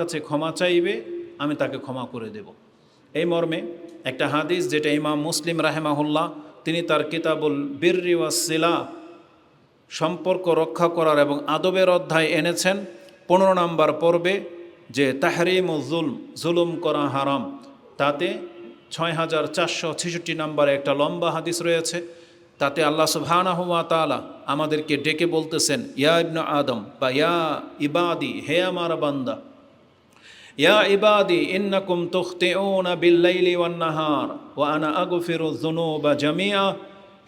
কাছে ক্ষমা চাইবে, আমি তাকে ক্ষমা করে দেব। এই মর্মে একটা হাদিস যেটা ইমাম মুসলিম রাহেমাহুল্লাহ, তিনি তার কিতাবুল বীররি ওয়াসিলা সম্পর্ক রক্ষা করার এবং আদবের অধ্যায় এনেছেন, পনেরো নম্বর পর্বে যে তাহরিম ও জুলম, জুলুম করা হারাম। তাতে ছয় হাজার চারশো ছেষট্টি নম্বরে একটা লম্বা হাদিস রয়েছে। তাতে আল্লাহ সুবহানাহু ওয়া তাআলা আমাদেরকে ডেকে বলতেছেন, ইয়া ইবনু আদম বা ইয়া ইবাদি, হে আমার বান্দা ইয়া ইবাদি, ইন্নাকুম তুখতিউনা বিল্লাইলি ওয়ান নাহার ওয়া আনা আগফিরু যুনুবা জামিআ।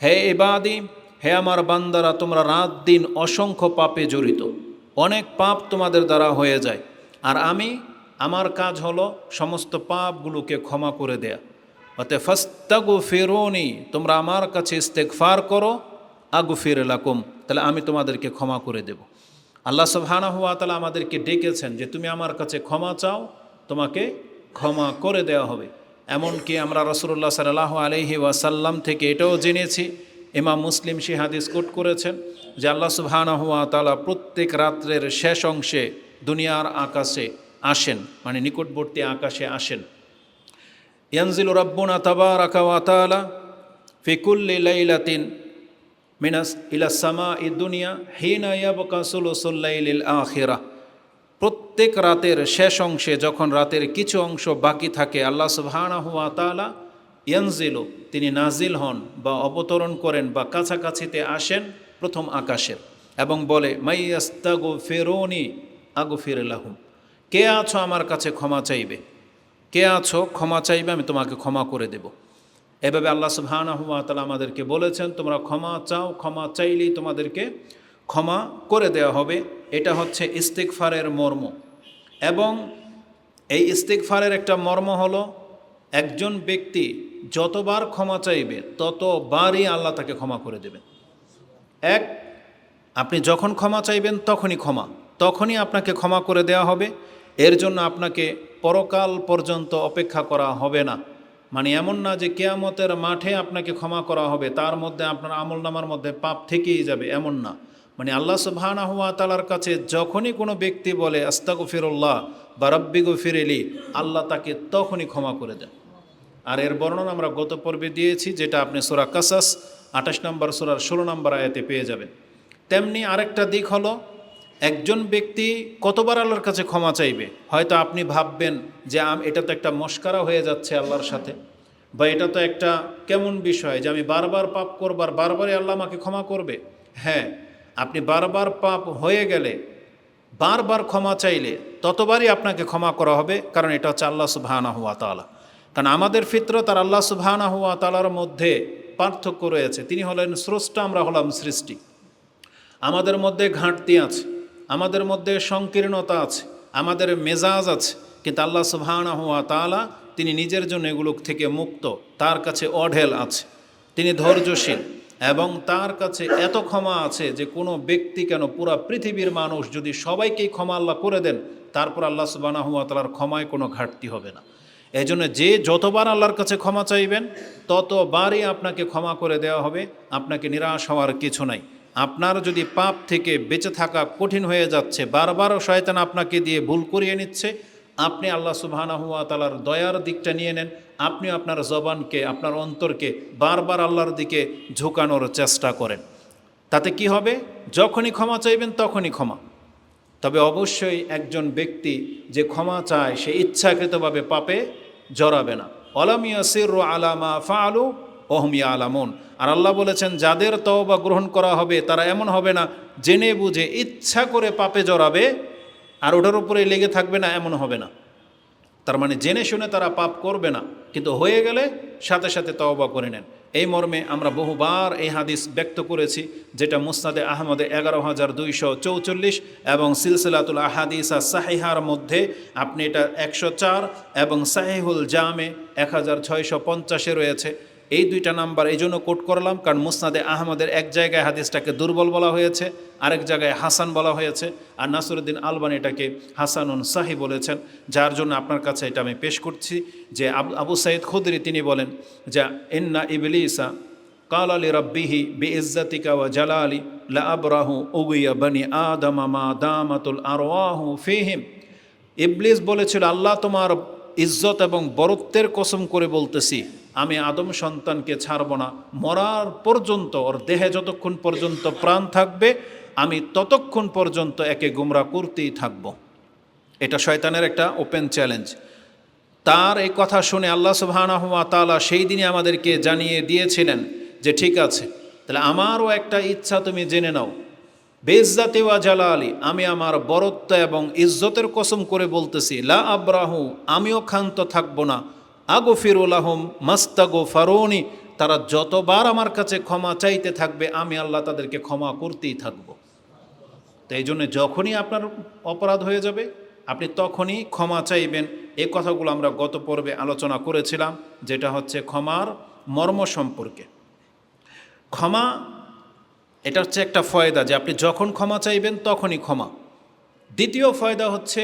হে ইবাদি, হে আমার বান্দারা, তোমরা রাত দিন অসংখ্য পাপে জড়িত। অনেক পাপ তোমাদের দ্বারা হয়ে যায়। আর আমি, আমার কাজ হলো সমস্ত পাপগুলোকে ক্ষমা করে দেয়া। অতে ফাস্তাগু ফেরোনি তোমরা আমার কাছে ইস্তেকফার করো আগু ফির লাকুম। তাহলে আমি তোমাদেরকে ক্ষমা করে দেব। আল্লাহ সুবহানাহু হুয়া তালা আমাদেরকে ডেকেছেন যে তুমি আমার কাছে ক্ষমা চাও, তোমাকে ক্ষমা করে দেওয়া হবে। এমনকি আমরা রসুল্লাহ সাল্লাহ আলহি ওয়াসাল্লাম থেকে এটাও জেনেছি, ইমাম মুসলিম সে হাদিস কোট করেছেন যে আল্লাহ সুবহানাহু ওয়া তাআলা প্রত্যেক রাত্রের শেষ অংশে দুনিয়ার আকাশে আসেন মানে নিকটবর্তী আকাশে আসেন। ইয়ানজিল রব্বুনা তাবারাকা ওয়া তাআলা ফি কুল্লি লাইলাতিন মিনাস ইলা সামা ই দুনিয়া হিনা ইয়াবকা সুলুসুল লাইলিল আখিরা। প্রত্যেক রাতের শেষ অংশে যখন রাতের কিছু অংশ বাকি থাকে, আল্লাহ সুবহানাহু ওয়া তাআলা ইয়ানজিলু, তিনি নাজিল হন বা অবতরণ করেন বা কাছাকাছিতে আসেন প্রথম আকাশের এবং বলে মাইয়াস্তাগু ফেরোনি আগু ফিরলাহুম কে আছো আমার কাছে ক্ষমা চাইবে? কে আছো ক্ষমা চাইবে, আমি তোমাকে ক্ষমা করে দেব। এভাবে আল্লাহ সুবহানাহু ওয়া তাআলা আমাদেরকে বলেছেন, তোমরা ক্ষমা চাও, ক্ষমা চাইলেই তোমাদেরকে ক্ষমা করে দেওয়া হবে। এটা হচ্ছে ইস্তিকফারের মর্ম। এবং এই ইস্তিকফারের একটা মর্ম হলো, একজন ব্যক্তি যতবার ক্ষমা চাইবে, ততবারই আল্লাহ তাকে ক্ষমা করে দেবেন। এক, আপনি যখন ক্ষমা চাইবেন তখনই ক্ষমা, তখনই আপনাকে ক্ষমা করে দেওয়া হবে। এর জন্য আপনাকে পরকাল পর্যন্ত অপেক্ষা করা হবে না। মানে এমন না যে কেয়ামতের মাঠে আপনাকে ক্ষমা করা হবে, তার মধ্যে আপনার আমল নামার মধ্যে পাপ থেকেই যাবে, এমন না। মানে আল্লাহ সুবহানা হুয়া তালার কাছে যখনই কোনো ব্যক্তি বলে আস্তাগু ফিরুল্লাহ বা রব্বিগু ফিরেলি আল্লাহ তাকে তখনই ক্ষমা করে দেন। আর এর বর্ণনা আমরা গত পর্বে দিয়েছি, যেটা আপনি সোরা কাসাস, আঠাশ নম্বর, সোরার ষোলো নম্বর আয়াতে পেয়ে যাবেন। তেমনি আরেকটা দিক হলো একজন ব্যক্তি কতবার আল্লাহর কাছে ক্ষমা চাইবে? হয়তো আপনি ভাববেন যে আম এটা তো একটা মস্কারা হয়ে যাচ্ছে আল্লাহর সাথে। বা এটা তো একটা কেমন বিষয় যে আমি বারবার পাপ করবার বারবারই আল্লাহ আমাকে ক্ষমা করবে? হ্যাঁ আপনি বারবার পাপ হয়ে গেলে, বারবার ক্ষমা চাইলে ততবারই আপনাকে ক্ষমা করা হবে, কারণ এটা হচ্ছে আল্লাহ সুবহানা হুয়া তালা কারণ আমাদের ফিতরত আর আল্লাহ সুবহানা হুয়া তালার মধ্যে পার্থক্য রয়েছে। তিনি হলেন স্রষ্টা, আমরা হলাম সৃষ্টি। আমাদের মধ্যে ঘাটতি আছে। আমাদের মধ্যে সংকীর্ণতা আছে, আমাদের মেজাজ আছে, কিন্তু আল্লাহ সুবহানা হুয়া তালা তিনি নিজের জন্য এগুলো থেকে মুক্ত, তার কাছে অঢেল আছে। তিনি ধৈর্যশীল এবং তার কাছে এত ক্ষমা আছে যে কোনো ব্যক্তি কেন পুরা পৃথিবীর মানুষ যদি সবাইকেই ক্ষমা আল্লাহ করে দেন, তারপর আল্লাহ সুবানা হুয়া তালার ক্ষমায় কোনো ঘাটতি হবে না। এই জন্য যে যতবার আল্লাহর কাছে ক্ষমা চাইবেন, ততবারই আপনাকে ক্ষমা করে দেওয়া হবে, আপনাকে নিরাশ হওয়ার কিছু নাই। আপনার যদি পাপ থেকে বেঁচে থাকা কঠিন হয়ে যাচ্ছে বারবার শয়তান আপনাকে দিয়ে ভুল করিয়ে নিচ্ছে, আপনি আল্লাহ সুবহানা তালার দয়ার দিকটা নিয়ে নেন। আপনি আপনার জবানকে, আপনার অন্তরকে বারবার আল্লাহর দিকে ঝুঁকানোর চেষ্টা করেন। তাতে কি হবে? যখনই ক্ষমা চাইবেন তখনই ক্ষমা। তবে অবশ্যই একজন ব্যক্তি যে ক্ষমা চায়, সে ইচ্ছাকৃতভাবে পাপে জড়াবে না। অলামিয়া সির আলামা ফালু ওহমিয়া আলামুন। আর আল্লাহ বলেছেন, যাদের তওবা গ্রহণ করা হবে, তারা এমন হবে না, জেনে বুঝে, ইচ্ছা করে পাপে জড়াবে, আর ওটার উপরে লেগে থাকবে না, এমন হবে না। তার মানে জেনে শুনে তারা পাপ করবে না, কিন্তু হয়ে গেলে সাথে সাথে তওবা করে নেন। এই মর্মে আমরা বহুবার এই হাদিস ব্যক্ত করেছি, যেটা মুসনাদে আহমদে এগারো হাজার দুইশো চৌচল্লিশ এবং সিলসিলাতুল আহাদিসা সাহিহার মধ্যে, আপনি এটা একশো চার এবং সাহিহুল জামে এক হাজার ছয়শো পঞ্চাশে রয়েছে। এই দুইটা নাম্বার এই জন্য কোট করলাম, কারণ মুসনাদে আহমদের এক জায়গায় হাদিসটাকে দুর্বল বলা হয়েছে, আরেক জায়গায় হাসান বলা হয়েছে, আর নাসরুদ্দিন আলবানি এটাকে হাসানুন সাহি বলেছেন, যার জন্য আপনার কাছে এটা আমি পেশ করছি যে আবু সাইদ খুদরি তিনি বলেন যে, ইন্না ইবলিসা কাল আলী রব্বিহি বি ইজ্জতিকা ওয়া জালালি লা আবরাহু উগিয়া বনি আদম মা দামাতুল আরওয়াহু ফিহিম। ইবলিস বলেছিল, আল্লাহ তোমার ইজ্জত এবং বরত্বের কসম করে বলতেছি আমি আদম সন্তানকে ছাড়ব না। মরার পর্যন্ত, ওর দেহে যতক্ষণ পর্যন্ত প্রাণ থাকবে, আমি ততক্ষণ পর্যন্ত একে গুমরা করতেই থাকব। এটা শয়তানের একটা ওপেন চ্যালেঞ্জ তার এই কথা শুনে আল্লাহ সুবাহানহুয়া তালা সেই দিনে আমাদেরকে জানিয়ে দিয়েছিলেন যে, ঠিক আছে, তাহলে আমারও একটা ইচ্ছা তুমি জেনে নাও। বেজ্জাতে ওয়া জালা আলী আমি আমার বরত্ব এবং ইজ্জতের কসম করে বলতেছি, লা আব্রাহু, আমিও ক্ষান্ত থাকব না। আগো ফিরুল আহম মাস্তাগো ফারোনি, তারা যতবার আমার কাছে ক্ষমা চাইতে থাকবে, আমি আল্লাহ তাদেরকে ক্ষমা করতেই থাকব। তো এই জন্য যখনই আপনার অপরাধ হয়ে যাবে, আপনি তখনই ক্ষমা চাইবেন। এ কথাগুলো আমরা গত পর্বে আলোচনা করেছিলাম, যেটা হচ্ছে ক্ষমার মর্ম সম্পর্কে। ক্ষমা, এটা হচ্ছে একটা ফয়দা যে আপনি যখন ক্ষমা চাইবেন তখনই ক্ষমা। দ্বিতীয় ফয়দা হচ্ছে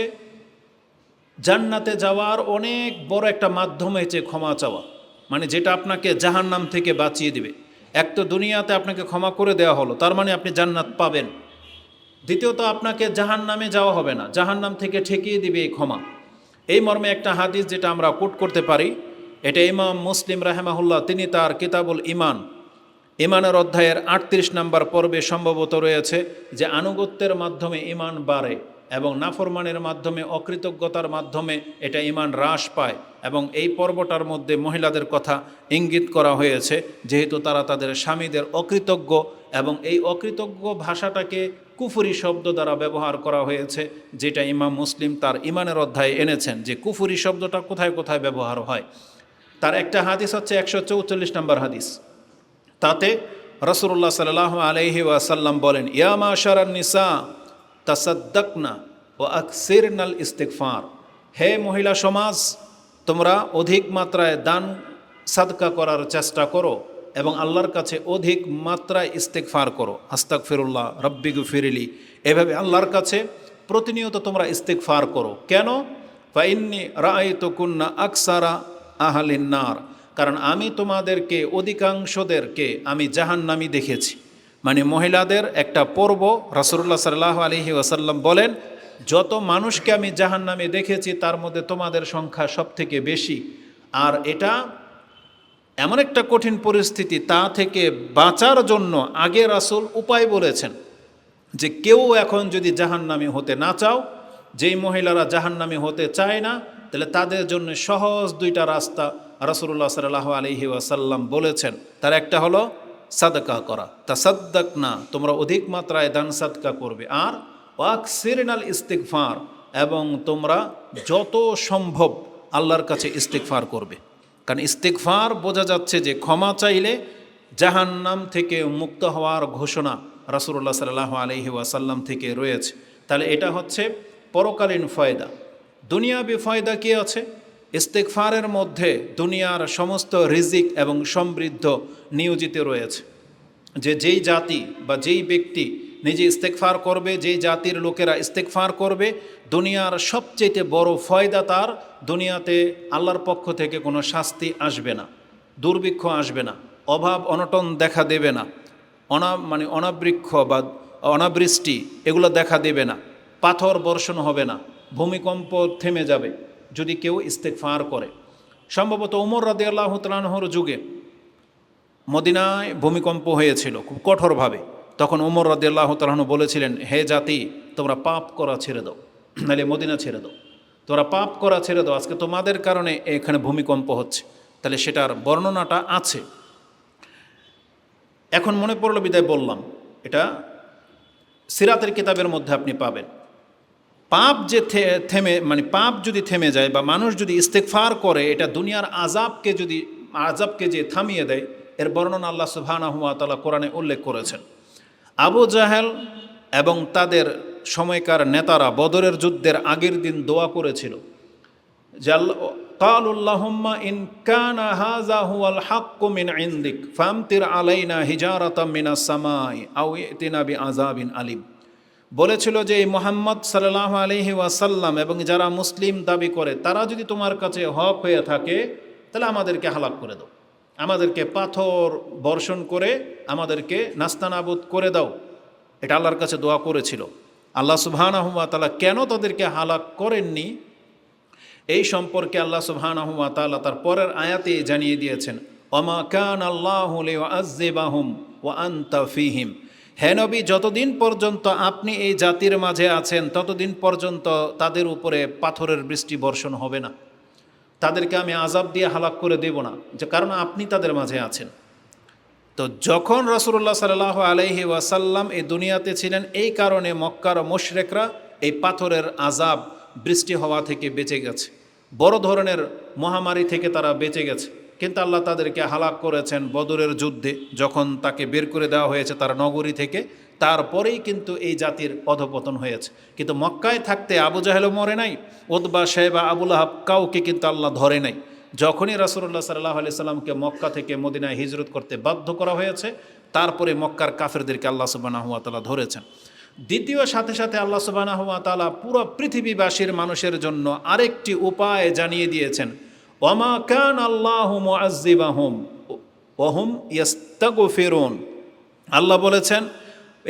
জান্নাতে যাওয়ার অনেক বড় একটা মাধ্যম হয়েছে ক্ষমা চাওয়া। মানে যেটা আপনাকে জাহান্নাম থেকে বাঁচিয়ে দিবে। এক তো দুনিয়াতে আপনাকে ক্ষমা করে দেওয়া হলো, তার মানে আপনি জান্নাত পাবেন। দ্বিতীয়ত, আপনাকে জাহান নামে যাওয়া হবে না। জাহান নাম থেকে ঠেকিয়ে দিবে এই ক্ষমা। এই মর্মে একটা হাদিস যেটা আমরা কোট করতে পারি, এটা ইমাম মুসলিম রাহেমাহুল্লাহ, তিনি তার কিতাবুল ইমান ইমানের অধ্যায়ের আটত্রিশ নম্বর পর্বে সম্ভবত রয়েছে যে আনুগত্যের মাধ্যমে ইমান বাড়ে। এবং নাফরমানের মাধ্যমে, অকৃতজ্ঞতার মাধ্যমে এটা ইমান হ্রাস পায় এবং এই পর্বটার মধ্যে মহিলাদের কথা ইঙ্গিত করা হয়েছে, যেহেতু তারা তাদের স্বামীদের অকৃতজ্ঞ এবং এই অকৃতজ্ঞ ভাষাটাকে কুফুরি শব্দ দ্বারা ব্যবহার করা হয়েছে, যেটা ইমাম মুসলিম তার ইমানের অধ্যায়ে এনেছেন যে কুফুরি শব্দটা কোথায় কোথায় ব্যবহার হয়। তার একটা হাদিস হচ্ছে একশো চৌচল্লিশ নম্বর হাদিস। তাতে রসুল্লাহ সাল্লাহ আলহি ওয়াসাল্লাম বলেন ইয়ামা শারান নিসা তাসাদ্দাকনা ও আকসির নাল ইস্তেকফার হে মহিলা সমাজ, তোমরা অধিক মাত্রায় দান, সাদকা করার চেষ্টা করো এবং আল্লাহর কাছে অধিক মাত্রায় ইস্তেকফার করো। আস্তাক ফিরুল্লাহ রব্বি গুফিরিলি এভাবে আল্লাহর কাছে প্রতিনিয়ত তোমরা ইস্তেকফার করো। কেন? ফাইন্নি রায় তো কুন্না আকসারা আহালিন্নার কারণ আমি তোমাদেরকে, অধিকাংশদেরকে আমি জাহান্নামি দেখেছি। মানে মহিলাদের একটা পর্ব রাসুল্লাহ সাল্লাহ আলহি ওয়াসাল্লাম বলেন, যত মানুষকে আমি জাহান্নামে দেখেছি, তার মধ্যে তোমাদের সংখ্যা সব থেকে বেশি। আর এটা এমন একটা কঠিন পরিস্থিতি, তা থেকে বাঁচার জন্য আগে রাসুল উপায় বলেছেন যে, কেউ এখন যদি জাহান্নামি হতে না চাও, যেই মহিলারা জাহান্নামি হতে চায় না, তাহলে তাদের জন্য সহজ দুইটা রাস্তা রাসুল্লাহ সাল্লাহ আলহি ওয়াসাল্লাম বলেছেন। তার একটা হলো সাদকা করা। তা সাদ্দাক না তোমরা অধিক মাত্রায় দান সাদকা করবে। আর ওয়াক সিরিনাল ইস্তিকফার এবং তোমরা যত সম্ভব আল্লাহর কাছে ইস্তিকফার করবে। কারণ ইস্তিকফার বোঝা যাচ্ছে যে ক্ষমা চাইলে জাহান্নাম থেকে মুক্ত হওয়ার ঘোষণা রাসুল্লাহ সাল্লাহ আলহি ওয়াসাল্লাম থেকে রয়েছে। তাহলে এটা হচ্ছে পরকালীন ফয়দা। দুনিয়াবি ফয়দা কী আছে? ইস্তেকফারের মধ্যে দুনিয়ার সমস্ত রিজিক এবং সমৃদ্ধ নিয়োজিত রয়েছে। যে যেই জাতি বা যেই ব্যক্তি নিজে ইস্তেকফার করবে, যেই জাতির লোকেরা ইস্তেকফার করবে, দুনিয়ার সবচেয়ে বড় ফয়দা তার, দুনিয়াতে আল্লাহর পক্ষ থেকে কোনো শাস্তি আসবে না, দুর্ভিক্ষ আসবে না, অভাব, অনটন দেখা দেবে না, অনা মানে অনাবৃক্ষ বা অনাবৃষ্টি এগুলো দেখা দেবে না, পাথর বর্ষণ হবে না, ভূমিকম্প থেমে যাবে। যদি কেউ ইস্তেকফার করে। সম্ভবত উমর রাদে আল্লাহ তালাহর যুগে মদিনায় ভূমিকম্প হয়েছিল খুব কঠোরভাবে। তখন উমর রাদে আল্লাহ তালাহন বলেছিলেন, হে জাতি, তোমরা পাপ করা ছেড়ে দাও, নাহলে মদিনা ছেড়ে দাও। তোমরা পাপ করা ছেড়ে দাও, আজকে তোমাদের কারণে এখানে ভূমিকম্প হচ্ছে। তাহলে সেটার বর্ণনাটা আছে। এখন মনে পড়ল বিদায় বললাম, এটা সিরাতের কিতাবের মধ্যে আপনি পাবেন। পাপ যে থেমে মানে পাপ যদি থেমে যায় বা মানুষ যদি ইস্তেকফার করে, এটা দুনিয়ার আজাবকে যদি আজাবকে যে থামিয়ে দেয়, এর বর্ণনা আল্লাহ সুবাহ তালা কোরআনে উল্লেখ করেছেন। আবু জাহেল এবং তাদের সময়কার নেতারা বদরের যুদ্ধের আগের দিন দোয়া করেছিল। জাল ফামতির আলাইনা হিজারাতাম মিনা সামাই আউ আলিম। বলেছিল যে এই মোহাম্মদ সাল্লাহ আলহি ওয়াসাল্লাম এবং যারা মুসলিম দাবি করে, তারা যদি তোমার কাছে হক হয়ে থাকে, তাহলে আমাদেরকে হালাক করে দাও। আমাদেরকে পাথর বর্ষণ করে, আমাদেরকে নাস্তানাবুদ করে দাও। এটা আল্লাহর কাছে দোয়া করেছিল। আল্লাহ সুবহানাহুয়া তালা কেন তাদেরকে হালাক করেননি? এই সম্পর্কে আল্লাহ সুবহানাহুয়া তাআলা তার পরের আয়াতে জানিয়ে দিয়েছেন ওমা কান আল্লাহ লিউআযযিবাহুম ওয়া আনতা ফীহিম। হে নবী, যতদিন পর্যন্ত আপনি এই জাতির মাঝে আছেন, ততদিন পর্যন্ত তাদের উপরে পাথরের বৃষ্টি বর্ষণ হবে না। তাদেরকে আমি আজাব দিয়ে হালাক করে দেব না, যে কারণ আপনি তাদের মাঝে আছেন। তো যখন রসুল্লাহ সাল্লাহ আলহি ওয়াসাল্লাম এই দুনিয়াতে ছিলেন, এই কারণে মক্কার মোশরেকরা এই পাথরের আজাব বৃষ্টি হওয়া থেকে বেঁচে গেছে। বড় ধরনের মহামারী থেকে তারা বেঁচে গেছে। কিন্তু আল্লাহ তাদেরকে হালাক করেছেন বদরের যুদ্ধে, যখন তাকে বের করে দেওয়া হয়েছে তার নগরী থেকে, তারপরেই কিন্তু এই জাতির অধপতন হয়েছে। কিন্তু মক্কায় থাকতে আবু জাহেলও মরে নাই ওদবা সাহেবা আবুল আহাব কাউকে কিন্তু আল্লাহ ধরে নাই। যখনই রাসুল্লাহ সাল্লাহ আলি সাল্লামকে মক্কা থেকে মদিনায় হিজরত করতে বাধ্য করা হয়েছে, তারপরে মক্কার কাফেরদেরকে আল্লাহ সুবাহ তালা ধরেছেন। দ্বিতীয় সাথে সাথে আল্লাহ সুবাহ তালা পুরো পৃথিবীবাসীর মানুষের জন্য আরেকটি উপায় জানিয়ে দিয়েছেন ওমা কান আল্লাহ মুআজ্জিবাহুম ওহুম ইয়াস্তাগু ফেরুন আল্লাহ বলেছেন,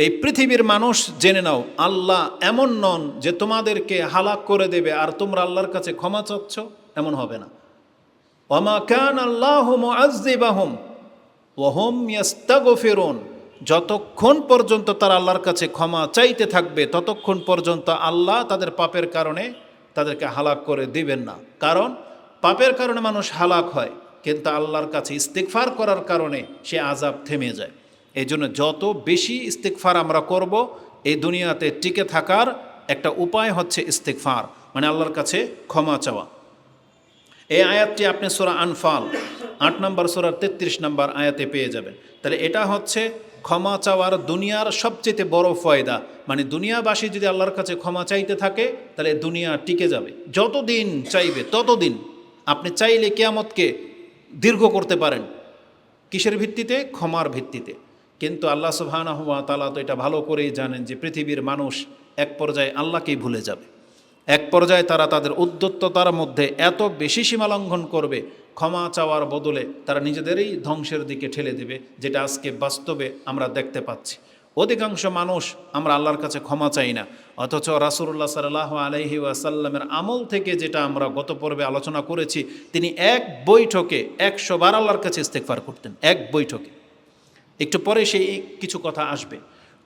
এই পৃথিবীর মানুষ, জেনে নাও, আল্লাহ এমন নন যে তোমাদেরকে হালাক করে দেবে আর তোমরা আল্লাহর কাছে ক্ষমা চাচ্ছ, এমন হবে না। ওমা কান আল্লাহ মুআজ্জিবাহুম ওহম ইয়াস্তাগফিরুন। যতক্ষণ পর্যন্ত তারা আল্লাহর কাছে ক্ষমা চাইতে থাকবে, ততক্ষণ পর্যন্ত আল্লাহ তাদের পাপের কারণে তাদেরকে হালাক করে দিবেন না। কারণ পাপের কারণে মানুষ হালাক হয়, কিন্তু আল্লাহর কাছে ইস্তেকফার করার কারণে সে আজাব থেমে যায়। এই জন্য যত বেশি ইস্তেকফার আমরা করব, এই দুনিয়াতে টিকে থাকার একটা উপায় হচ্ছে ইস্তেকফার মানে আল্লাহর কাছে ক্ষমা চাওয়া। এই আয়াতটি আপনি সোরা আনফাল, আট নম্বর সোরার তেত্রিশ নম্বর আয়াতে পেয়ে যাবেন। তাহলে এটা হচ্ছে ক্ষমা চাওয়ার দুনিয়ার সবচেয়ে বড় ফয়দা মানে দুনিয়াবাসী যদি আল্লাহর কাছে ক্ষমা চাইতে থাকে, তাহলে দুনিয়া টিকে যাবে। যতদিন চাইবে, ততদিন। আপনি চাইলে কেয়ামতকে দীর্ঘ করতে পারেন। কিসের ভিত্তিতে? ক্ষমার ভিত্তিতে। কিন্তু আল্লাহ সুবহানাহু ওয়া তাআলা তো এটা ভালো করেই জানেন যে পৃথিবীর মানুষ এক পর্যায়ে আল্লাহকেই ভুলে যাবে। এক পর্যায়ে তারা তাদের উদ্যত্ততার মধ্যে এত বেশি সীমা লঙ্ঘন করবে, ক্ষমা চাওয়ার বদলে তারা নিজেদেরই ধ্বংসের দিকে ঠেলে দেবে, যেটা আজকে বাস্তবে আমরা দেখতে পাচ্ছি। অধিকাংশ মানুষ আমরা আল্লাহর কাছে ক্ষমা চাই না। অথচ রাসুল্লাহ সাল্লাহ আলহি ওয়াসাল্লামের আমল থেকে যেটা আমরা গত পর্বে আলোচনা করেছি, তিনি এক বৈঠকে একশো বার আল্লাহর কাছে ইস্তেকফার করতেন, এক বৈঠকে। একটু পরে সেই কিছু কথা আসবে।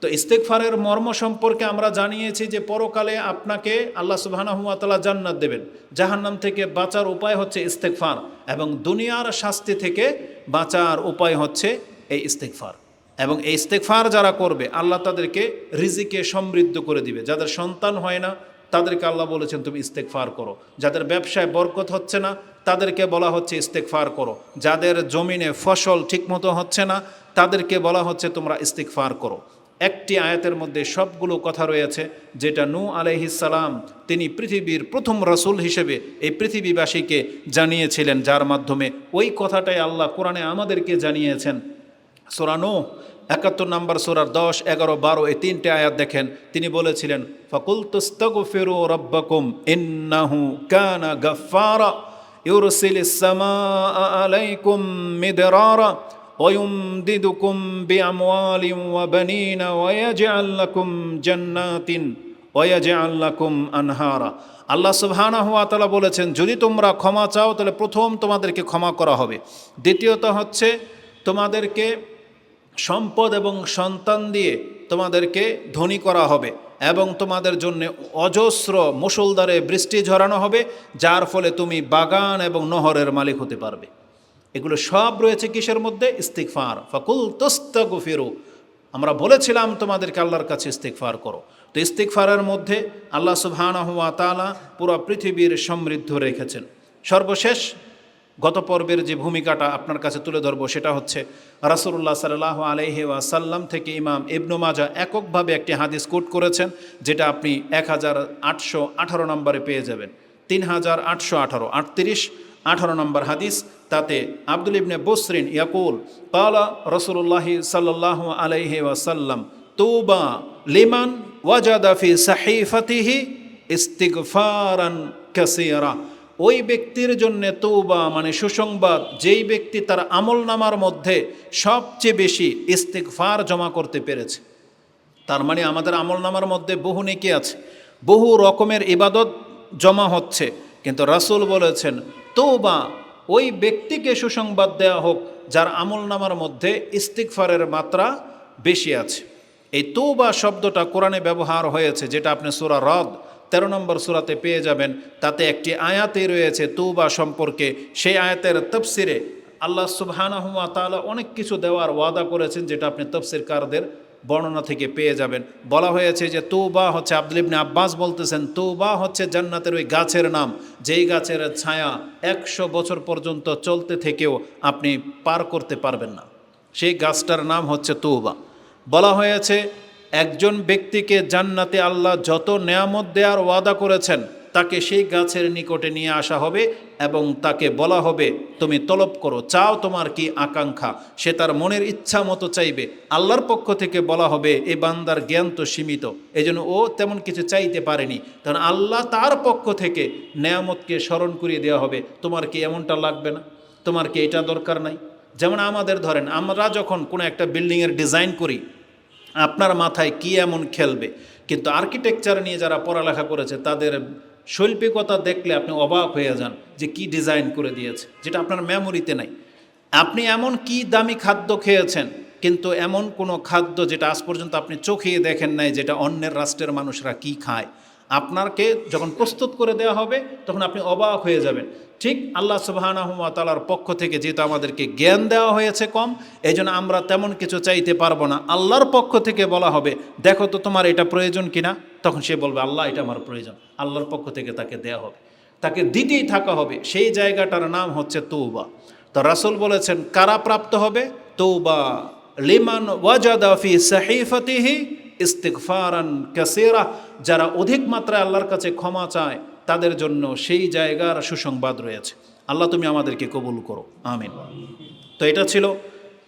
তো ইস্তেকফারের মর্ম সম্পর্কে আমরা জানিয়েছি যে পরকালে আপনাকে আল্লাহ সুবাহানহমাতালা জান্নাত দেবেন। জাহান্নাম থেকে বাঁচার উপায় হচ্ছে ইস্তেকফার এবং দুনিয়ার শাস্তি থেকে বাঁচার উপায় হচ্ছে এই ইস্তেকফার এবং এই ইস্তেকফার যারা করবে, আল্লাহ তাদেরকে রিজিকে সমৃদ্ধ করে দিবে। যাদের সন্তান হয় না, তাদেরকে আল্লাহ বলেছেন, তুমি ইস্তেকফার করো। যাদের ব্যবসায় বরকত হচ্ছে না, তাদেরকে বলা হচ্ছে ইস্তেকফার করো। যাদের জমিনে ফসল ঠিকমতো হচ্ছে না, তাদেরকে বলা হচ্ছে, তোমরা ইস্তেকফার করো। একটি আয়াতের মধ্যে সবগুলো কথা রয়েছে, যেটা নু আলাইহিসালাম তিনি পৃথিবীর প্রথম রসুল হিসেবে এই পৃথিবীবাসীকে জানিয়েছিলেন, যার মাধ্যমে ওই কথাটাই আল্লাহ কোরআনে আমাদেরকে জানিয়েছেন সোরানো একাত্তর নম্বর সোরার দশ এগারো বারো এই তিনটে আয়াত দেখেন তিনি বলেছিলেন ফকুল তুস্তগু ফেরো রব্বাকুম ইন্নাহু কানা গফারা ইউরসিল সামা আলাইকুম মিদরারা ويمددكم بأموال وبنين ويجعل لكم جنات ويجعل لكم أنهارا আল্লাহ সুবহানাহু ওয়া তাআলা বলেছেন যদি তোমরা ক্ষমা চাও তাহলে প্রথম তোমাদেরকে ক্ষমা করা হবে দ্বিতীয়ত হচ্ছে তোমাদেরকে সম্পদ এবং সন্তান দিয়ে তোমাদেরকে ধনী করা হবে এবং তোমাদের জন্য অজস্র মুসলদারে বৃষ্টি ঝরানো হবে, যার ফলে তুমি বাগান এবং নহরের মালিক হতে পারবে। এগুলো সব রয়েছে কিসের মধ্যে? ইস্তিকফার ফকুল তোস্তাগু ফিরু আমরা বলেছিলাম তোমাদেরকে আল্লাহর কাছে ইস্তিকফার করো। তো ইস্তিকফারের মধ্যে আল্লাহ সুবহানাহু ওয়া তাআলা পুরো পৃথিবীর সমৃদ্ধ রেখেছেন। সর্বশেষ গত পর্বের যে ভূমিকাটা আপনার কাছে তুলে ধরবো সেটা হচ্ছে রাসুল্লাহ সাল্লাহ আলহি ওয়াসাল্লাম থেকে ইমাম ইবনু মাজা এককভাবে একটি হাদিস কোট করেছেন, যেটা আপনি এক হাজার আটশো আঠারো নম্বরে পেয়ে যাবেন। তিন হাজার আটশো আঠারো, আটত্রিশ, আঠারো নম্বর হাদিস, তাতে আব্দুল ইবনে বসরিন ইয়াকুল কালা রসুল্লাহি সাল্লাহ আলাইহি ওয়াসাল্লাম, তুবা লিমান ওয়াজাদাফি সাহিফাতিহি ইস্তিগফারান কাসিরা। ওই ব্যক্তির জন্য তৌবা মানে সুসংবাদ, যেই ব্যক্তি তার আমল নামার মধ্যে সবচেয়ে বেশি ইস্তিগফার জমা করতে পেরেছে। তার মানে আমাদের আমল নামার মধ্যে বহু নেকি আছে, বহু রকমের ইবাদত জমা হচ্ছে, কিন্তু রাসূল বলেছেন তৌবা ওই ব্যক্তিকে সুসংবাদ দেয়া হোক, যার আমল নামার মধ্যে ইস্তিকফারের মাত্রা বেশি আছে। এই তৌবা শব্দটা কোরআনে ব্যবহার হয়েছে, যেটা আপনি সুরা রদ তেরো নম্বর সুরাতে পেয়ে যাবেন। তাতে একটি আয়াতেই রয়েছে তৌবা সম্পর্কে। সেই আয়াতের তফসিরে আল্লাহ সুবহানাহুয়া তালা অনেক কিছু দেওয়ার ওয়াদা করেছেন, যেটা আপনি তফসিরকারদের বর্ণনা থেকে পেয়ে যাবেন। বলা হয়েছে যে তৌবা হচ্ছে আব্দুল ইবনে আব্বাস বলতেছেন তৌবা হচ্ছে জান্নাতের ওই গাছের নাম। যেই গাছের ছায়া একশো বছর পর্যন্ত চলতে থেকেও আপনি পার করতে পারবেন না। সেই গাছটার নাম হচ্ছে তৌবা বলা হয়েছে একজন ব্যক্তিকে জান্নাতে আল্লাহ যত নেয়ামত দেওয়ার ওয়াদা করেছেন, তাকে সেই গাছের নিকটে নিয়ে আসা হবে এবং তাকে বলা হবে, তুমি তলব করো, চাও তোমার কি আকাঙ্ক্ষা? সে তার মনের ইচ্ছা মতো চাইবে। আল্লাহর পক্ষ থেকে বলা হবে, এ বান্দার জ্ঞান তো সীমিত এই জন্য ও তেমন কিছু চাইতে পারেনি। কারণ আল্লাহ তার পক্ষ থেকে নেয়ামতকে স্মরণ করিয়ে দেওয়া হবে, তোমার কি এমনটা লাগবে না? তোমার কি এটা দরকার নাই? যেমন আমাদের ধরেন, আমরা যখন কোনো একটা বিল্ডিংয়ের ডিজাইন করি আপনার মাথায় কি এমন খেলবে? কিন্তু আর্কিটেকচার নিয়ে যারা পড়ালেখা করেছে, তাদের শৈল্পিকতা দেখলে আপনি অবাক হয়ে যান যে কি ডিজাইন করে দিয়েছে, যেটা আপনার মেমোরিতে নাই। আপনি এমন কি দামি খাদ্য খেয়েছেন, কিন্তু এমন কোনো খাদ্য যেটা আজ পর্যন্ত আপনি চোখে দেখেন নাই, যেটা অন্যের রাষ্ট্রের মানুষরা কি খায়? আপনাকে যখন প্রস্তুত করে দেওয়া হবে, তখন আপনি অবাক হয়ে যাবেন। ঠিক আল্লাহ সুবাহানাহুয়া তালার পক্ষ থেকে যেহেতু আমাদেরকে জ্ঞান দেওয়া হয়েছে কম এই আমরা তেমন কিছু চাইতে পারব না। আল্লাহর পক্ষ থেকে বলা হবে, দেখো তো তোমার এটা প্রয়োজন কিনা? তখন সে বলবে, আল্লাহ, এটা আমার প্রয়োজন। আল্লাহর পক্ষ থেকে তাকে দেয়া হবে। তাকে দিতেই থাকা হবে। সেই জায়গাটার নাম হচ্ছে তৌবা তো রাসুল বলেছেন, কারা প্রাপ্ত হবে? তৌবা লিমান ওয়াজাদাফি সাহিফাতিহি ইস্তিকফারান কাসিরা, যারা অধিক মাত্রায় আল্লাহর কাছে ক্ষমা চায়, তাদের জন্য সেই জায়গার সুসংবাদ রয়েছে। আল্লাহ তুমি আমাদেরকে কবুল করো। আমিন। তো এটা ছিল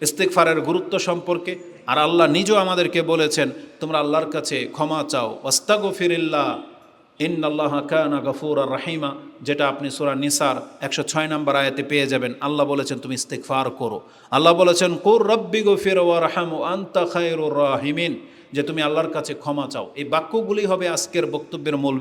ইস্তিকফারের গুরুত্ব সম্পর্কে। আর আল্লাহ নিজেও আমাদেরকে বলেছেন, তোমরা আল্লাহর কাছে ক্ষমা চাও। ওস্তাগফিরিল্লাহ ইন আল্লাহ কানা গফুর আর রাহিমা, যেটা আপনি সুরা নিসার একশো ছয় নম্বর আয়াতে পেয়ে যাবেন। আল্লাহ বলেছেন, তুমি ইস্তেকফার করো। আল্লাহ বলেছেন কুর রব্বি গফির ওয়া রাহামু আন্তা খায়রুর রাহিমিন। যে তুমি আল্লাহর কাছে ক্ষমা চাও। এই বাক্যগুলি হবে আজকের বক্তব্যের মূল